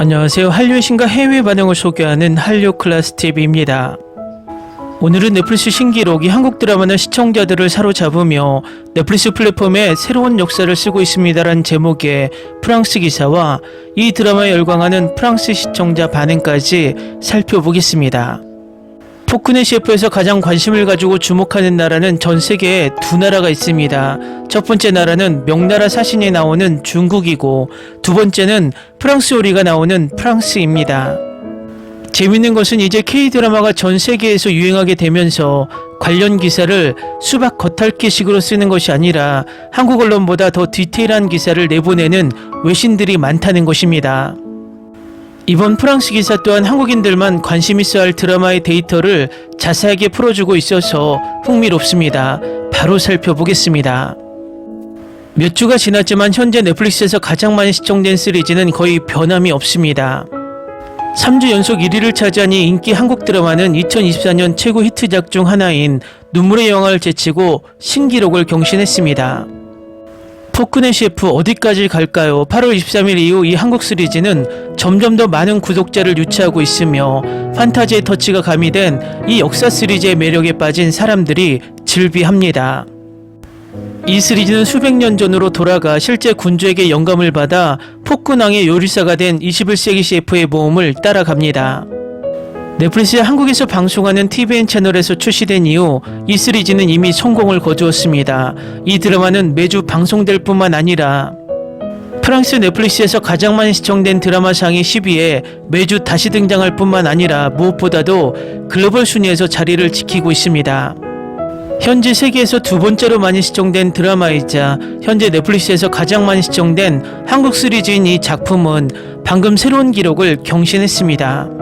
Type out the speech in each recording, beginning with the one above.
안녕하세요. 한류의 신과 해외 반응을 소개하는 한류 클래스 TV입니다. 오늘은 넷플릭스 신기록이 한국 드라마는 시청자들을 사로잡으며 넷플릭스 플랫폼에 새로운 역사를 쓰고 있습니다라는 제목의 프랑스 기사와 이 드라마에 열광하는 프랑스 시청자 반응까지 살펴보겠습니다. 포크네 셰프에서 가장 관심을 가지고 주목하는 나라는 전 세계에 두 나라가 있습니다. 첫 번째 나라는 명나라 사신이 나오는 중국이고 두 번째는 프랑스 요리가 나오는 프랑스입니다. 재밌는 것은 이제 K-드라마가 전 세계에서 유행하게 되면서 관련 기사를 수박 겉핥기식으로 쓰는 것이 아니라 한국 언론보다 더 디테일한 기사를 내보내는 외신들이 많다는 것입니다. 이번 프랑스 기사 또한 한국인들만 관심 있어 할 드라마의 데이터를 자세하게 풀어주고 있어서 흥미롭습니다. 바로 살펴보겠습니다. 몇 주가 지났지만 현재 넷플릭스에서 가장 많이 시청된 시리즈는 거의 변함이 없습니다. 3주 연속 1위를 차지한 이 인기 한국 드라마는 2024년 최고 히트작 중 하나인 눈물의 영화를 제치고 신기록을 경신했습니다. 포크네 셰프 어디까지 갈까요? 8월 23일 이후 이 한국 시리즈는 점점 더 많은 구독자를 유치하고 있으며 판타지의 터치가 가미된 이 역사 시리즈의 매력에 빠진 사람들이 즐비합니다. 이 시리즈는 수백 년 전으로 돌아가 실제 군주에게 영감을 받아 폭군왕의 요리사가 된 21세기 셰프의 모험을 따라갑니다. 넷플릭스 한국에서 방송하는 TVN 채널에서 출시된 이후 이 시리즈는 이미 성공을 거두었습니다. 이 드라마는 매주 방송될 뿐만 아니라 프랑스 넷플릭스에서 가장 많이 시청된 드라마 상위 10위에 매주 다시 등장할 뿐만 아니라 무엇보다도 글로벌 순위에서 자리를 지키고 있습니다. 현재 세계에서 두 번째로 많이 시청된 드라마이자 현재 넷플릭스에서 가장 많이 시청된 한국 시리즈인 이 작품은 방금 새로운 기록을 경신했습니다.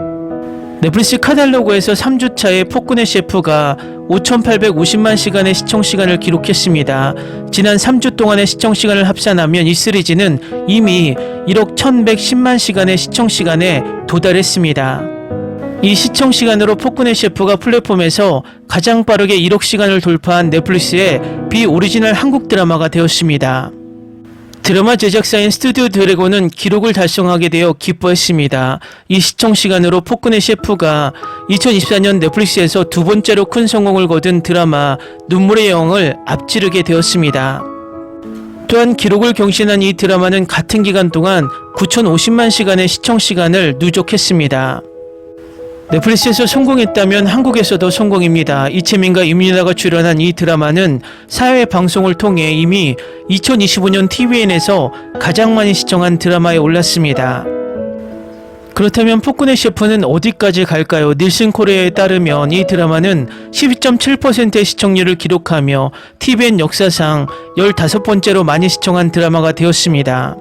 넷플릭스 카탈로그 에서 3주차에 폭군의 셰프가 5,850만 시간의 시청 시간을 기록했습니다. 지난 3주 동안의 시청 시간을 합산하면 이 시리즈는 이미 1억 1,110만 시간의 시청 시간에 도달했습니다. 이 시청 시간으로 폭군의 셰프가 플랫폼에서 가장 빠르게 1억 시간을 돌파한 넷플릭스의 비오리지널 한국 드라마가 되었습니다. 드라마 제작사인 스튜디오 드래곤은 기록을 달성하게 되어 기뻐했습니다. 이 시청 시간으로 폭군의 셰프가 2024년 넷플릭스에서 두 번째로 큰 성공을 거둔 드라마 눈물의 여왕을 앞지르게 되었습니다. 또한 기록을 경신한 이 드라마는 같은 기간 동안 9,050만 시간의 시청 시간을 누적했습니다. 넷플릭스에서 성공했다면 한국에서도 성공입니다. 이채민과 임윤아가 출연한 이 드라마는 사회 방송을 통해 이미 2025년 TVN에서 가장 많이 시청한 드라마에 올랐습니다. 그렇다면 폭군의 셰프는 어디까지 갈까요? 닐슨 코리아에 따르면 이 드라마는 12.7%의 시청률을 기록하며 TVN 역사상 15번째로 많이 시청한 드라마가 되었습니다.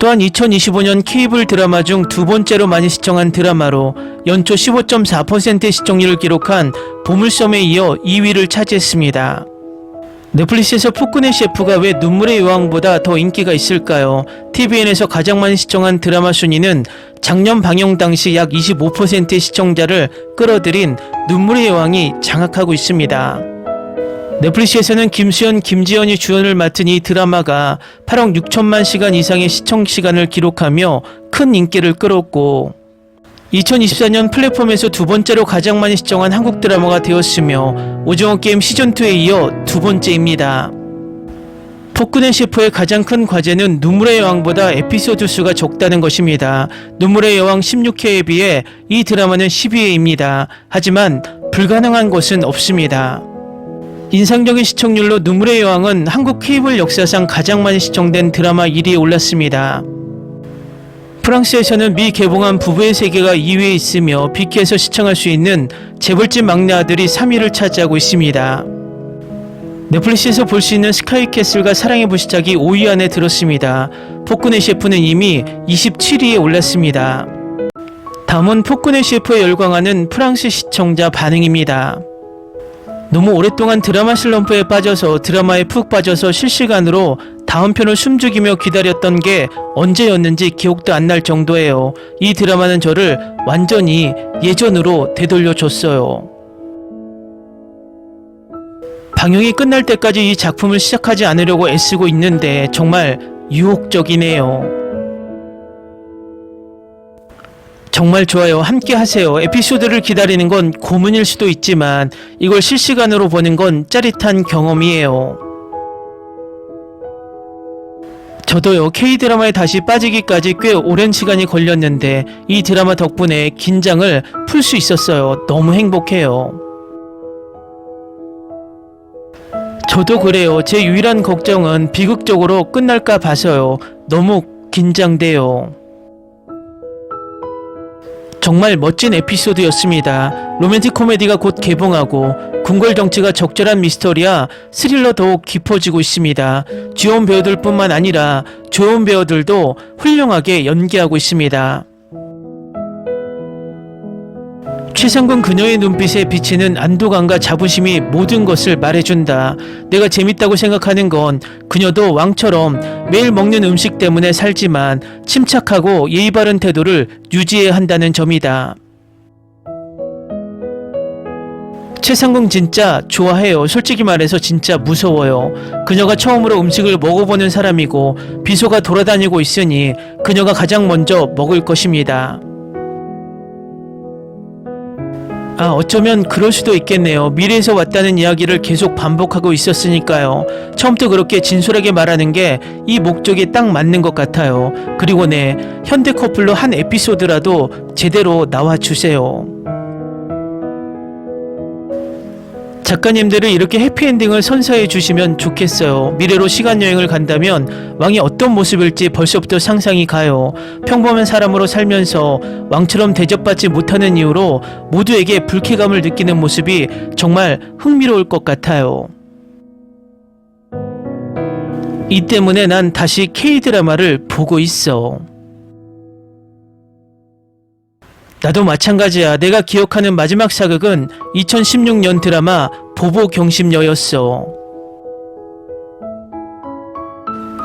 또한 2025년 케이블 드라마 중 두 번째로 많이 시청한 드라마로 연초 15.4%의 시청률을 기록한 보물섬에 이어 2위를 차지했습니다. 넷플릭스에서 폭군의 셰프가 왜 눈물의 여왕보다 더 인기가 있을까요? TVN에서 가장 많이 시청한 드라마 순위는 작년 방영 당시 약 25%의 시청자를 끌어들인 눈물의 여왕이 장악하고 있습니다. 넷플릭스에서는 김수현, 김지연이 주연을 맡은 이 드라마가 8억 6천만 시간 이상의 시청 시간을 기록하며 큰 인기를 끌었고 2024년 플랫폼에서 두 번째로 가장 많이 시청한 한국 드라마가 되었으며 오징어 게임 시즌2에 이어 두 번째입니다. 폭군의 셰프의 가장 큰 과제는 눈물의 여왕보다 에피소드 수가 적다는 것입니다. 눈물의 여왕 16회에 비해 이 드라마는 12회입니다. 하지만 불가능한 것은 없습니다. 인상적인 시청률로 눈물의 여왕은 한국 케이블 역사상 가장 많이 시청된 드라마 1위에 올랐습니다. 프랑스에서는 미 개봉한 부부의 세계가 2위에 있으며 빅에서 시청할 수 있는 재벌집 막내 아들이 3위를 차지하고 있습니다. 넷플릭스에서 볼 수 있는 스카이캐슬과 사랑의 불시착이 5위 안에 들었습니다. 폭군의 셰프는 이미 27위에 올랐습니다. 다음은 폭군의 셰프에 열광하는 프랑스 시청자 반응입니다. 너무 오랫동안 드라마 슬럼프에 빠져서 드라마에 푹 빠져서 실시간으로 다음 편을 숨죽이며 기다렸던 게 언제였는지 기억도 안 날 정도예요. 이 드라마는 저를 완전히 예전으로 되돌려 줬어요. 방영이 끝날 때까지 이 작품을 시작하지 않으려고 애쓰고 있는데 정말 유혹적이네요. 정말 좋아요. 함께 하세요. 에피소드를 기다리는 건 고문일 수도 있지만 이걸 실시간으로 보는 건 짜릿한 경험이에요. 저도요, K-드라마에 다시 빠지기까지 꽤 오랜 시간이 걸렸는데 이 드라마 덕분에 긴장을 풀 수 있었어요. 너무 행복해요. 저도 그래요. 제 유일한 걱정은 비극적으로 끝날까 봐서요. 너무 긴장돼요. 정말 멋진 에피소드였습니다. 로맨틱 코미디가 곧 개봉하고 궁궐 정치가 적절한 미스터리야 스릴러 더욱 깊어지고 있습니다. 주연 배우들뿐만 아니라 조연 배우들도 훌륭하게 연기하고 있습니다. 최상근 그녀의 눈빛에 비치는 안도감과 자부심이 모든 것을 말해준다. 내가 재밌다고 생각하는 건 그녀도 왕처럼 매일 먹는 음식 때문에 살지만 침착하고 예의 바른 태도를 유지해야 한다는 점이다. 최상궁 진짜 좋아해요. 솔직히 말해서 진짜 무서워요. 그녀가 처음으로 음식을 먹어보는 사람이고 비소가 돌아다니고 있으니 그녀가 가장 먼저 먹을 것입니다. 아, 어쩌면 그럴 수도 있겠네요. 미래에서 왔다는 이야기를 계속 반복하고 있었으니까요. 처음부터 그렇게 진솔하게 말하는 게 이 목적에 딱 맞는 것 같아요. 그리고 네, 현대 커플로 한 에피소드라도 제대로 나와 주세요. 작가님들은 이렇게 해피엔딩을 선사해 주시면 좋겠어요. 미래로 시간여행을 간다면 왕이 어떤 모습일지 벌써부터 상상이 가요. 평범한 사람으로 살면서 왕처럼 대접받지 못하는 이유로 모두에게 불쾌감을 느끼는 모습이 정말 흥미로울 것 같아요. 이 때문에 난 다시 K-드라마를 보고 있어. 나도 마찬가지야. 내가 기억하는 마지막 사극은 2016년 드라마 보보 경심녀였어.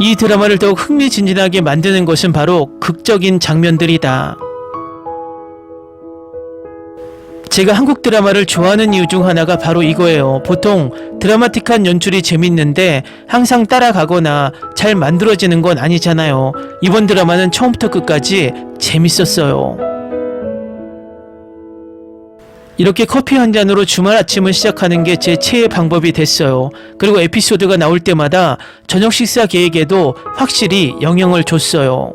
이 드라마를 더욱 흥미진진하게 만드는 것은 바로 극적인 장면들이다. 제가 한국 드라마를 좋아하는 이유 중 하나가 바로 이거예요. 보통 드라마틱한 연출이 재밌는데 항상 따라가거나 잘 만들어지는 건 아니잖아요. 이번 드라마는 처음부터 끝까지 재밌었어요. 이렇게 커피 한 잔으로 주말 아침을 시작하는 게 제 최애 방법이 됐어요. 그리고 에피소드가 나올 때마다 저녁 식사 계획에도 확실히 영향을 줬어요.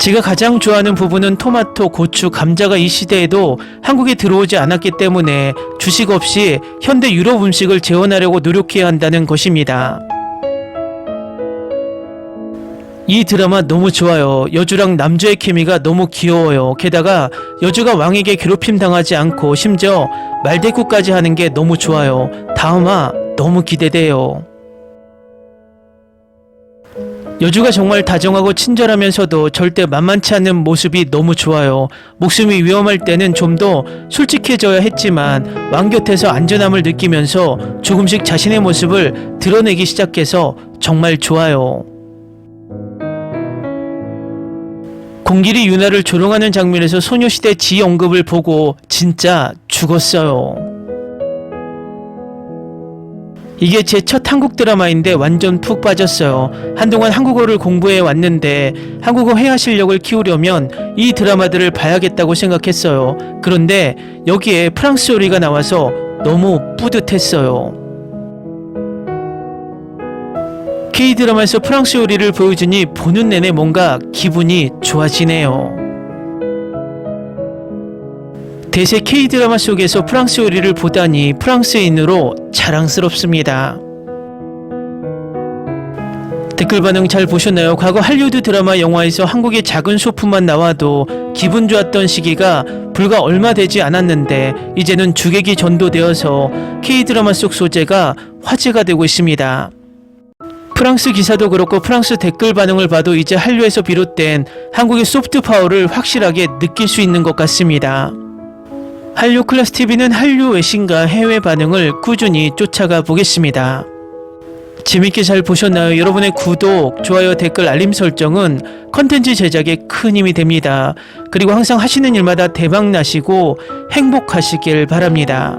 제가 가장 좋아하는 부분은 토마토, 고추, 감자가 이 시대에도 한국에 들어오지 않았기 때문에 주식 없이 현대 유럽 음식을 재현하려고 노력해야 한다는 것입니다. 이 드라마 너무 좋아요. 여주랑 남주의 케미가 너무 귀여워요. 게다가 여주가 왕에게 괴롭힘 당하지 않고 심지어 말대꾸까지 하는 게 너무 좋아요. 다음화 너무 기대돼요. 여주가 정말 다정하고 친절하면서도 절대 만만치 않은 모습이 너무 좋아요. 목숨이 위험할 때는 좀 더 솔직해져야 했지만 왕 곁에서 안전함을 느끼면서 조금씩 자신의 모습을 드러내기 시작해서 정말 좋아요. 공길이 유나를 조롱하는 장면에서 소녀시대 지 언급을 보고 진짜 죽었어요. 이게 제 첫 한국 드라마인데 완전 푹 빠졌어요. 한동안 한국어를 공부해 왔는데 한국어 회화 실력을 키우려면 이 드라마들을 봐야겠다고 생각했어요. 그런데 여기에 프랑스 요리가 나와서 너무 뿌듯했어요. K-드라마에서 프랑스 요리를 보여주니 보는 내내 뭔가 기분이 좋아지네요. 대세 K-드라마 속에서 프랑스 요리를 보다니 프랑스인으로 자랑스럽습니다. 댓글 반응 잘 보셨나요? 과거 할리우드 드라마 영화에서 한국의 작은 소품만 나와도 기분 좋았던 시기가 불과 얼마 되지 않았는데 이제는 주객이 전도되어서 K-드라마 속 소재가 화제가 되고 있습니다. 프랑스 기사도 그렇고 프랑스 댓글 반응을 봐도 이제 한류에서 비롯된 한국의 소프트 파워를 확실하게 느낄 수 있는 것 같습니다. 한류 클래스 TV는 한류 외신과 해외 반응을 꾸준히 쫓아가 보겠습니다. 재밌게 잘 보셨나요? 여러분의 구독, 좋아요, 댓글, 알림 설정은 컨텐츠 제작에 큰 힘이 됩니다. 그리고 항상 하시는 일마다 대박 나시고 행복하시길 바랍니다.